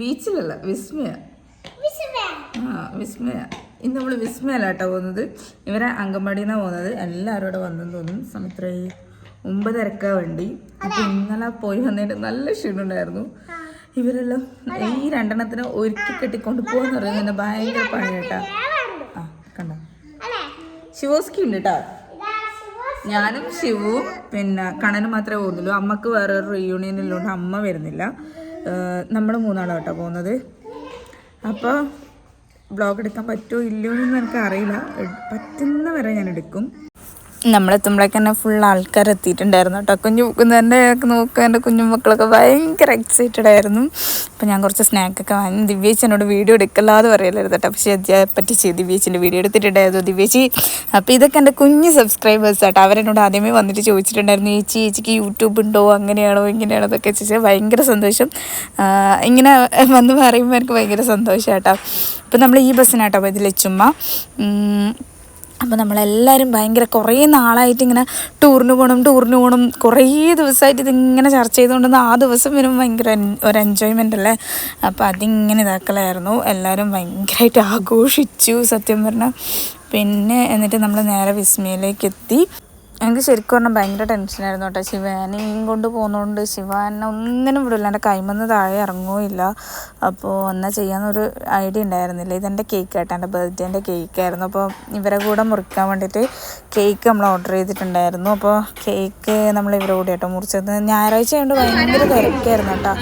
ബീച്ചിലല്ല വിസ്മയ. ആ വിസ്മയ. ഇന്ന് നമ്മൾ വിസ്മയല്ല കേട്ടോ പോകുന്നത്. ഇവരെ അങ്കൻവാടിയിൽ നിന്നാണ് പോകുന്നത്. എല്ലാവരും ഇവിടെ വന്നെന്ന് തോന്നുന്നു. ഈ ഒമ്പതരക്ക വണ്ടി. അപ്പം ഇന്നലെ പോയി വന്നതിന്റെ നല്ല ക്ഷീണമുണ്ടായിരുന്നു ഇവരെല്ലാം ഈ രണ്ടെണ്ണത്തിന് ഒരുക്കി കെട്ടിക്കൊണ്ട് പോകാന്ന് പറയുന്നത് ഭയങ്കര പണി കേട്ടാ ആ കണ്ടോ? ശിവോസ്കി ഉണ്ട് കേട്ടോ ഞാനും ശിവും പിന്നെ കണ്ണനും മാത്രമേ പോകുന്നുള്ളൂ അമ്മയ്ക്ക് വേറൊരു റീയൂണിയൻ ഉള്ളതുകൊണ്ട് അമ്മ വരുന്നില്ല. നമ്മൾ മൂന്നാളാണ് കേട്ടോ പോകുന്നത്. അപ്പോൾ ബ്ലോഗ് എടുക്കാൻ പറ്റുമോ ഇല്ലയോ എന്നൊന്നും എനിക്ക് അറിയില്ല പറ്റുന്ന വരെ ഞാൻ എടുക്കും. നമ്മളെത്തുമ്പോഴേക്ക് തന്നെ ഫുൾ ആൾക്കാർ എത്തിയിട്ടുണ്ടായിരുന്നു കേട്ടോ. കുഞ്ഞു എന്റെ നോക്കുക എന്റെ കുഞ്ഞു മക്കളൊക്കെ ഭയങ്കര എക്സൈറ്റഡ് ആയിരുന്നു. അപ്പോൾ ഞാൻ കുറച്ച് സ്നാക്കൊക്കെ വാങ്ങി. ദിവ്യേച്ചി എന്നോട് വീഡിയോ എടുക്കല്ലാതെ പറയലായിരുന്നു കേട്ടോ. പക്ഷേ അതിയെ പറ്റിച്ച് ദിവ്യേച്ചിന്റെ വീഡിയോ എടുത്തിട്ടുണ്ടായിരുന്നു. ദിവ്യേച്ചി അപ്പോൾ ഇതൊക്കെ എന്റെ കുഞ്ഞ് സബ്സ്ക്രൈബേഴ്സ് ആട്ടോ. അവരെന്നോട് ആദ്യമേ വന്നിട്ട് ചോദിച്ചിട്ടുണ്ടായിരുന്നു ചേച്ചി ചേച്ചിക്ക് യൂട്യൂബ് ഉണ്ടോ? അങ്ങനെയാണോ ഇങ്ങനെയാണോ? എന്നൊക്കെ ചോദിച്ചാൽ ഭയങ്കര സന്തോഷം. ഇങ്ങനെ വന്ന് പറയുമ്പോൾ എനിക്ക് ഭയങ്കര സന്തോഷം കേട്ടോ അപ്പോൾ നമ്മൾ ഈ ബസ്സിനാട്ടോ ചുമ്മാ അപ്പോൾ നമ്മളെല്ലാവരും ഭയങ്കര കുറേ നാളായിട്ട് ഇങ്ങനെ ടൂറിന് പോകണം ടൂറിന് പോകണം കുറേ ദിവസമായിട്ട് ഇതിങ്ങനെ ചർച്ച ചെയ്തുകൊണ്ടിരുന്ന ആ ദിവസം വരും ഭയങ്കര ഒരു എൻജോയ്മെന്റ് അല്ലേ? അപ്പോൾ അതിങ്ങനെ ഇതാക്കലായിരുന്നു. എല്ലാവരും ഭയങ്കരമായിട്ട് ആഘോഷിച്ചു സത്യം പറഞ്ഞാൽ പിന്നെ എന്നിട്ട് നമ്മൾ നേരെ വിസ്മയിലേക്ക് എത്തി. എനിക്ക് ശരിക്കും പറഞ്ഞാൽ ഭയങ്കര ടെൻഷനായിരുന്നു കേട്ടോ. ശിവാനെയും കൊണ്ട് പോകുന്നതുകൊണ്ട് ശിവാനെ ഒന്നിനും വിടില്ല എന്റെ കൈമന്ന് താഴെ ഇറങ്ങുകയില്ല അപ്പോൾ എന്നാ ചെയ്യാമെന്നൊരു ഐഡിയ ഉണ്ടായിരുന്നില്ല. ഇതെന്റെ കേക്ക് കേട്ടോ എന്റെ ബർത്ത്ഡേന്റെ കേക്കായിരുന്നു അപ്പോൾ ഇവരെ കൂടെ മുറിക്കാൻ വേണ്ടിയിട്ട് കേക്ക് നമ്മൾ ഓർഡർ ചെയ്തിട്ടുണ്ടായിരുന്നു. അപ്പോൾ കേക്ക് നമ്മൾ ഇവരെ കൂടെ കേട്ടോ മുറിച്ചത്. ഞായറാഴ്ച ആയതുകൊണ്ട് ഭയങ്കര തിരക്കായിരുന്നു കേട്ടോ.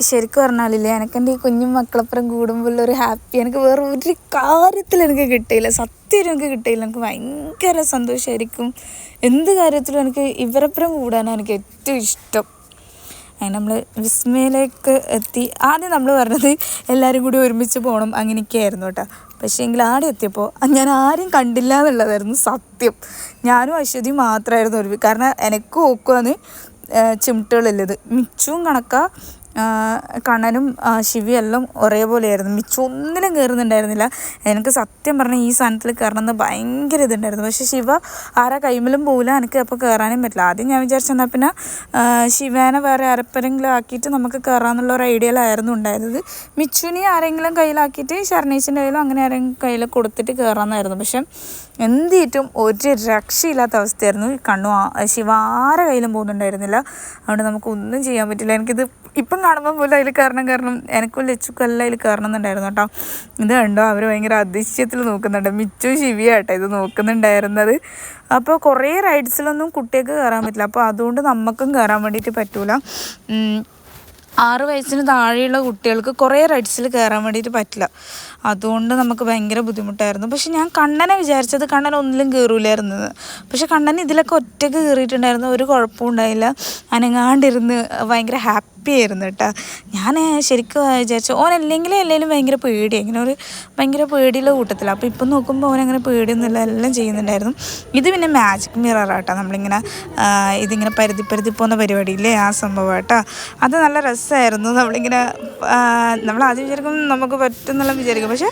ശരിക്കും പറഞ്ഞാലില്ലേ എനിക്ക് എന്റെ ഈ കുഞ്ഞു മക്കളപ്പുറം കൂടുമ്പോൾ ഒരു ഹാപ്പി എനിക്ക് വേറെ ഒരു കാര്യത്തിൽ എനിക്ക് കിട്ടിയില്ല. സത്യം എനിക്ക് കിട്ടിയില്ല. എനിക്ക് ഭയങ്കര സന്തോഷമായിരിക്കും എന്ത് കാര്യത്തിലും എനിക്ക് ഇവരപ്പുറം കൂടാനാണ് എനിക്ക് ഏറ്റവും ഇഷ്ടം. അങ്ങനെ നമ്മൾ വിസ്മയിലേക്ക് എത്തി. ആദ്യം നമ്മൾ പറഞ്ഞത് എല്ലാവരും കൂടി ഒരുമിച്ച് പോകണം അങ്ങനെയൊക്കെ ആയിരുന്നു കേട്ടോ. പക്ഷേ എങ്കിൽ ആടെ എത്തിയപ്പോൾ ഞാൻ ആരും കണ്ടില്ല എന്നുള്ളതായിരുന്നു സത്യം. ഞാനും അശ്വതി മാത്രമായിരുന്നു ഒരു കാരണം എനിക്ക് ഓക്കുവാന്ന് ചിമിട്ടുകളുള്ളത് മിച്ചും കണക്കാ കണ്ണനും ശിവയും എല്ലാം ഒരേപോലെയായിരുന്നു. മിച്ചു ഒന്നിലും കയറുന്നുണ്ടായിരുന്നില്ല എനിക്ക് സത്യം പറഞ്ഞാൽ ഈ സാധനത്തിൽ കയറണമെന്ന് ഭയങ്കര ഇതുണ്ടായിരുന്നു. പക്ഷേ ശിവ ആരാ കൈമലും പോകില്ല എനിക്ക് അപ്പോൾ കയറാനും പറ്റില്ല. ആദ്യം ഞാൻ വിചാരിച്ചെന്നാൽ പിന്നെ ശിവേനെ വേറെ ആരെപ്പെങ്കിലും ആക്കിയിട്ട് നമുക്ക് കയറാമെന്നുള്ള ഒരു ഐഡിയയിലായിരുന്നു ഉണ്ടായിരുന്നത്. മിച്ചുവിനെ ആരെങ്കിലും കയ്യിലാക്കിയിട്ട് ശരണീച്ചിന്റെ കയ്യിലോ അങ്ങനെ ആരെങ്കിലും കയ്യിൽ കൊടുത്തിട്ട് കയറാമെന്നായിരുന്നു പക്ഷെ എന്തിട്ടും ഒരു രക്ഷയില്ലാത്ത അവസ്ഥയായിരുന്നു കണ്ണു. ശിവ ആരെ കയ്യിലും പോകുന്നുണ്ടായിരുന്നില്ല. അതുകൊണ്ട് നമുക്ക് ഒന്നും ചെയ്യാൻ പറ്റില്ല. എനിക്കിത് ഇപ്പം കാണുമ്പോൾ പോലും അതിൽ കയറണം കയറണം എനിക്കും ലച്ചുക്കും എല്ലാം അതിൽ കയറണം എന്നുണ്ടായിരുന്നു കേട്ടോ. ഇത് കണ്ടോ? അവർ ഭയങ്കര അതിശയത്തിൽ നോക്കുന്നുണ്ട്. മിച്ചു ശിവിയാട്ടോ ഇത് നോക്കുന്നുണ്ടായിരുന്നത്. അപ്പോൾ കുറേ റൈഡ്സിലൊന്നും കുട്ടികൾക്ക് കയറാൻ പറ്റില്ല. അപ്പോൾ അതുകൊണ്ട് നമുക്കും കയറാൻ വേണ്ടിയിട്ട് പറ്റൂല. ആറ് വയസ്സിന് താഴെയുള്ള കുട്ടികൾക്ക് കുറേ റൈഡ്സിൽ കയറാൻ വേണ്ടിയിട്ട് പറ്റില്ല. അതുകൊണ്ട് നമുക്ക് ഭയങ്കര ബുദ്ധിമുട്ടായിരുന്നു. പക്ഷെ ഞാൻ കണ്ണനെ വിചാരിച്ചത് കണ്ണൻ ഒന്നിലും കയറൂലായിരുന്നു. പക്ഷെ കണ്ണൻ ഇതിലൊക്കെ ഒറ്റയ്ക്ക് കയറിയിട്ടുണ്ടായിരുന്നു. ഒരു കുഴപ്പവും ഉണ്ടായില്ല. അനങ്ങാണ്ടിരുന്ന് ഭയങ്കര ഹാപ്പി ആയിരുന്നു കേട്ടോ. ഞാൻ ശരിക്കും വിചാരിച്ചു ഓൻ അല്ലെങ്കിലും അല്ലെങ്കിലും ഭയങ്കര പേടി. അങ്ങനെ ഒരു ഭയങ്കര പേടിയുള്ള കൂട്ടത്തില്ല അപ്പോൾ ഇപ്പം നോക്കുമ്പോൾ ഓൻ അങ്ങനെ പേടിയൊന്നുമില്ല എല്ലാം ചെയ്യുന്നുണ്ടായിരുന്നു. ഇത് പിന്നെ മാജിക് മിറർ ആട്ടോ. നമ്മളിങ്ങനെ ഇതിങ്ങനെ പരുതി പരുതി പോകുന്ന പരിപാടിയില്ലേ ആ സംഭവം കേട്ടോ അത് നല്ല രസമായിരുന്നു. നമ്മളിങ്ങനെ നമ്മൾ ആദ്യം വിചാരിക്കും നമുക്ക് പറ്റുന്നുള്ള വിചാരിക്കും. പക്ഷേ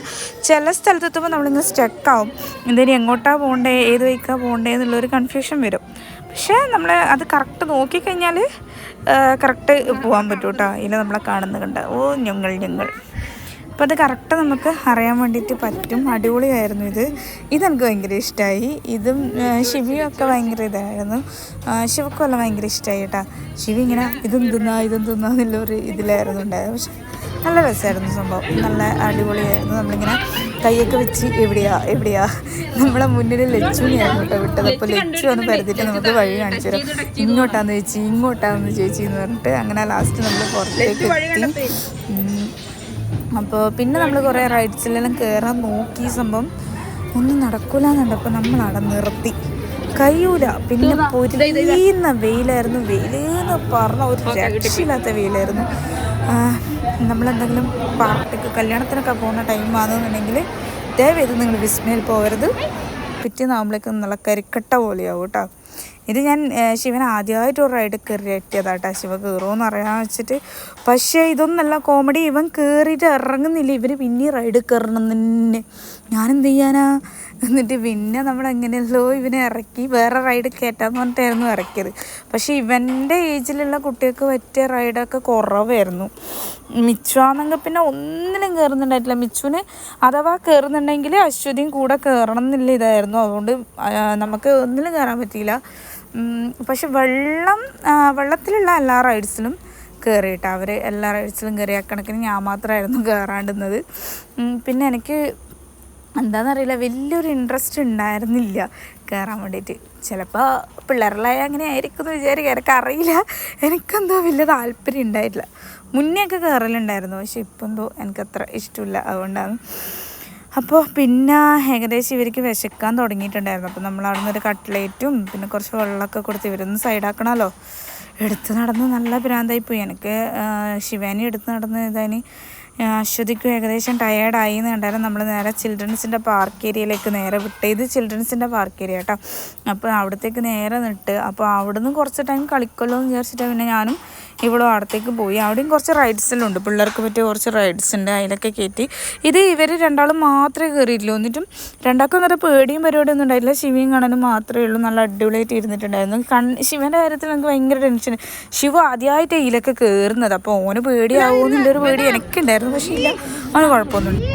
ചില സ്ഥലത്തെത്തുമ്പോൾ നമ്മളിങ്ങനെ സ്റ്റക്കാവും എന്തായാലും എങ്ങോട്ടാണ് പോകണ്ടേ ഏത് വൈക്കാണ് പോകണ്ടേ എന്നുള്ളൊരു കൺഫ്യൂഷൻ വരും. പക്ഷേ നമ്മൾ അത് കറക്റ്റ് നോക്കിക്കഴിഞ്ഞാൽ കറക്റ്റ് പോകാൻ പറ്റും കേട്ടോ ഇതിൽ നമ്മളെ കാണുന്നു കണ്ട ഓ ഞങ്ങൾ ഞങ്ങൾ. അപ്പോൾ അത് കറക്റ്റ് നമുക്ക് അറിയാൻ വേണ്ടിയിട്ട് പറ്റും. അടിപൊളിയായിരുന്നു ഇത്. ഇതെനിക്ക് ഭയങ്കര ഇഷ്ടമായി ഇതും ആ, ശിവിയും ഒക്കെ ഭയങ്കര ഇതായിരുന്നു. ആ, ശിവക്കും എല്ലാം ഭയങ്കര ഇഷ്ടമായി കേട്ടോ ശിവി ഇങ്ങനെ ഇതും തിന്നാ ഇതും തിന്നാ എന്നുള്ളൊരു ഇതിലായിരുന്നു ഉണ്ടായത്. പക്ഷെ നല്ല രസമായിരുന്നു സംഭവം. നല്ല അടിപൊളിയായിരുന്നു. നമ്മളിങ്ങനെ കൈയൊക്കെ വെച്ച് എവിടെയാ എവിടെയാ? നമ്മളെ മുന്നിൽ കേട്ടോ വിട്ടത്. അപ്പോൾ ലച്ചു ഒന്ന് പരത്തിയിട്ട് നമുക്ക് വഴി കാണിച്ചു തരാം ഇങ്ങോട്ടാന്ന് ചേച്ചി ഇങ്ങോട്ടാന്ന് ചേച്ചി എന്ന് പറഞ്ഞിട്ട് അങ്ങനെ ലാസ്റ്റ് നമ്മൾ പുറത്തേക്ക് എത്തി. അപ്പോൾ പിന്നെ നമ്മൾ കുറേ റൈഡ്സിലെല്ലാം കയറാൻ നോക്കി സംഭവം. ഒന്നും നടക്കൂലെന്നുണ്ട്. അപ്പോൾ നമ്മൾ അവിടെ നിർത്തി. കഴിയൂല. പിന്നെ പൊരിയുന്ന വെയിലായിരുന്നു. വെയിലെന്ന് പറഞ്ഞ ഒരു രക്ഷയില്ലാത്ത വെയിലായിരുന്നു. നമ്മളെന്തെങ്കിലും പാർട്ടിക്ക് കല്യാണത്തിനൊക്കെ പോകുന്ന ടൈം ആണെന്നുണ്ടെങ്കിൽ ദയവേത് നിങ്ങൾ വിസ്മയിൽ പോകരുത്. പിറ്റേന്നാകുമ്പോഴേക്കും നല്ല കരിക്കട്ട പോലെയാവും കേട്ടോ. ഇത് ഞാൻ ശിവൻ ആദ്യമായിട്ട് ഒരു റൈഡ് കയറി എത്തിയതാട്ടാ ശിവ കയറുമെന്ന് അറിയാൻ വെച്ചിട്ട്. പക്ഷേ ഇതൊന്നല്ല കോമഡി ഇവൻ കയറിയിട്ട് ഇറങ്ങുന്നില്ല ഇവർ പിന്നെ റൈഡ് കയറണം തന്നെ. ഞാനെന്ത് ചെയ്യാനാ? എന്നിട്ട് പിന്നെ നമ്മൾ എങ്ങനെയല്ലോ ഇവനെ ഇറക്കി വേറെ റൈഡ് കയറ്റാന്ന് പറഞ്ഞിട്ടായിരുന്നു ഇറക്കിയത് പക്ഷേ ഇവന്റെ ഏജിലുള്ള കുട്ടികൾക്ക് പറ്റിയ റൈഡൊക്കെ കുറവായിരുന്നു. മിച്ചുവാണെങ്കിൽ പിന്നെ ഒന്നിനും കയറുന്നുണ്ടായിട്ടില്ല മിച്ചുവിന് അഥവാ കയറുന്നുണ്ടെങ്കിൽ അശ്വതിയും കൂടെ കയറണം എന്നില്ല ഇതായിരുന്നു. അതുകൊണ്ട് നമുക്ക് ഒന്നിലും കയറാൻ പറ്റിയില്ല. പക്ഷെ വെള്ളം വെള്ളത്തിലുള്ള എല്ലാ റൈഡ്സിലും കയറിയിട്ട് അവർ എല്ലാ റൈഡ്സിലും കയറി അക്കണക്കിന് കണക്കിന് ഞാൻ മാത്രമായിരുന്നു കയറാണ്ടുന്നത് പിന്നെ എനിക്ക് എന്താണെന്നറിയില്ല വലിയൊരു ഇൻട്രസ്റ്റ് ഉണ്ടായിരുന്നില്ല കയറാൻ വേണ്ടിയിട്ട് ചിലപ്പോൾ പിള്ളേരെല്ലാം അങ്ങനെ ആയിരിക്കും എന്ന് വിചാരിക്കുക എനിക്ക് അറിയില്ല എനിക്കെന്തോ വലിയ താല്പര്യം ഉണ്ടായിട്ടില്ല. മുന്നേ ഒക്കെ കയറലുണ്ടായിരുന്നു പക്ഷെ ഇപ്പം എന്തോ എനിക്കത്ര ഇഷ്ടമില്ല. അതുകൊണ്ടാണ് അപ്പോൾ പിന്നെ ഏകദേശം ഇവർക്ക് വിശക്കാൻ തുടങ്ങിയിട്ടുണ്ടായിരുന്നു. അപ്പോൾ നമ്മൾ അവിടെ ഒരു കട്ട്ലേറ്റും പിന്നെ കുറച്ച് വെള്ളമൊക്കെ കൊടുത്ത് ഇവരൊന്ന് സൈഡാക്കണമല്ലോ എടുത്ത് നടന്ന് നല്ല ഭ്രാന്തായി പോയി എനിക്ക് ശിവാനി എടുത്ത് നടന്ന് ഇതാനി അശ്വതിക്കും ഏകദേശം ടയേർഡായി എന്ന് കണ്ടാലും നമ്മൾ നേരെ ചിൽഡ്രൻസിന്റെ പാർക്ക് ഏരിയയിലേക്ക് നേരെ വിട്ട് ഇത് ചിൽഡ്രൻസിന്റെ പാർക്ക് ഏരിയ കേട്ടോ അപ്പോൾ അവിടത്തേക്ക് നേരെ നിട്ട് അപ്പോൾ അവിടുന്ന് കുറച്ച് ടൈം കളിക്കുമല്ലോ എന്ന് വിചാരിച്ചിട്ട് പിന്നെ ഞാനും ഇവളും അവിടത്തേക്ക് പോയി. അവിടെയും കുറച്ച് റൈഡ്സിലുണ്ട് പിള്ളേർക്ക് പറ്റിയ കുറച്ച് റൈഡ്സ് ഉണ്ട്. അതിലൊക്കെ കയറ്റി. ഇത് ഇവർ രണ്ടാളും മാത്രമേ കയറിയിട്ടുള്ളൂ എന്നിട്ടും രണ്ടാൾക്കും നല്ല പേടിയും പരിപാടിയൊന്നും ഉണ്ടായില്ല ശിവയും കാണാനും മാത്രമേ ഉള്ളൂ. നല്ല അടിപൊളിയായിട്ട് ഇരുന്നിട്ടുണ്ടായിരുന്നു. കൺ ശിവന്റെ കാര്യത്തിൽ എനിക്ക് ഭയങ്കര ടെൻഷൻ ശിവ ആദ്യമായിട്ട് ഇതിലൊക്കെ കയറുന്നത് അപ്പോൾ ഓന് പേടിയാവുമെന്നുള്ളൊരു പേടി എനിക്കുണ്ടായിരുന്നു. പക്ഷേ ഇല്ല. അവന് കുഴപ്പമൊന്നുമില്ല.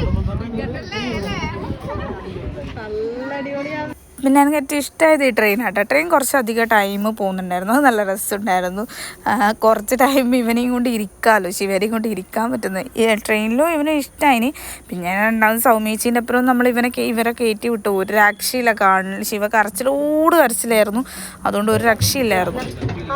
പിന്നെ എനിക്ക് ഏറ്റവും ഇഷ്ടമായത് ഈ ട്രെയിൻ ആട്ടോ. ട്രെയിൻ കുറച്ചധികം ടൈം പോകുന്നുണ്ടായിരുന്നു. അത് നല്ല രസമുണ്ടായിരുന്നു ഉണ്ടായിരുന്നു. കുറച്ച് ടൈം ഇവനെയും കൊണ്ട് ഇരിക്കാമല്ലോ ശിവരെയും കൊണ്ട് ഇരിക്കാൻ പറ്റുന്നത് ഈ ട്രെയിനിലും ഇവനെ ഇഷ്ടമായി പിന്നെ രണ്ടാമത് സൗമേച്ചീന്റെ അപ്പുറം നമ്മൾ ഇവനെ ഇവരെ കയറ്റി വിട്ടു. ഒരു രക്ഷയില്ല. കാണ ശിവ കരച്ചിലോട് കരച്ചിലായിരുന്നു. അതുകൊണ്ട് ഒരു രക്ഷയില്ലായിരുന്നു. ആ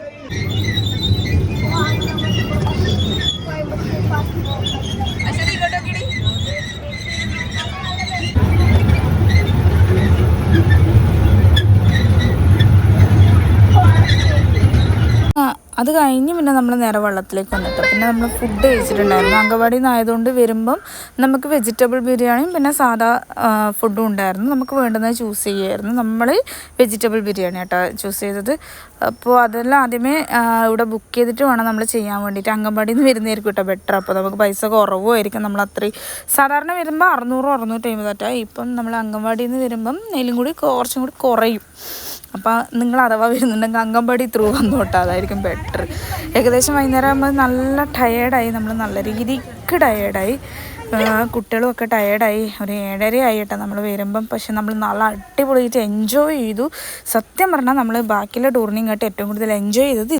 അത് കഴിഞ്ഞ് പിന്നെ നമ്മൾ നേരെ വെള്ളത്തിലേക്ക് വന്നിട്ട് പിന്നെ നമ്മൾ ഫുഡ് കഴിച്ചിട്ടുണ്ടായിരുന്നു. അങ്കവാടിയിൽ നിന്ന് ആയതുകൊണ്ട് വരുമ്പം നമുക്ക് വെജിറ്റബിൾ ബിരിയാണിയും പിന്നെ സാധാ ഫുഡും ഉണ്ടായിരുന്നു. നമുക്ക് വേണ്ടുന്നത് ചൂസ് ചെയ്യുമായിരുന്നു നമ്മൾ വെജിറ്റബിൾ ബിരിയാണി കേട്ടോ ചൂസ് ചെയ്തത്. അപ്പോൾ അതെല്ലാം ആദ്യമേ ഇവിടെ ബുക്ക് ചെയ്തിട്ട് വേണം നമ്മൾ ചെയ്യാൻ വേണ്ടിയിട്ട്. അങ്കൻവാടിയിൽ നിന്ന് വരുന്നതായിരിക്കും കേട്ടോ ബെറ്റർ അപ്പോൾ നമുക്ക് പൈസ കുറവുമായിരിക്കും. നമ്മൾ അത്രയും സാധാരണ വരുമ്പോൾ അറുന്നൂറ് അറുന്നൂറ്റി അമ്പത് ഇപ്പം നമ്മൾ അങ്കൻവാടിയിൽ നിന്ന് വരുമ്പം അതിലും കൂടി കുറച്ചും കൂടി കുറയും. അപ്പോൾ നിങ്ങൾ അഥവാ വരുന്നുണ്ടെങ്കിൽ അങ്കമ്പടി ത്രൂ വന്നോട്ടെ അതായിരിക്കും ബെറ്റർ ഏകദേശം വൈകുന്നേരം ആകുമ്പോൾ നല്ല ടയേർഡായി നമ്മൾ നല്ല രീതിക്ക് ടയേർഡായി കുട്ടികളുമൊക്കെ ടയേർഡായി ഒരു ഏഴര ആയിട്ട് നമ്മൾ വരുമ്പം. പക്ഷെ നമ്മൾ നല്ല അടിപൊളിയായിട്ട് എൻജോയ് ചെയ്തു. സത്യം പറഞ്ഞാൽ നമ്മൾ ബാക്കിയുള്ള ടൂറിനെയും ഏറ്റവും കൂടുതൽ എൻജോയ് ചെയ്തത്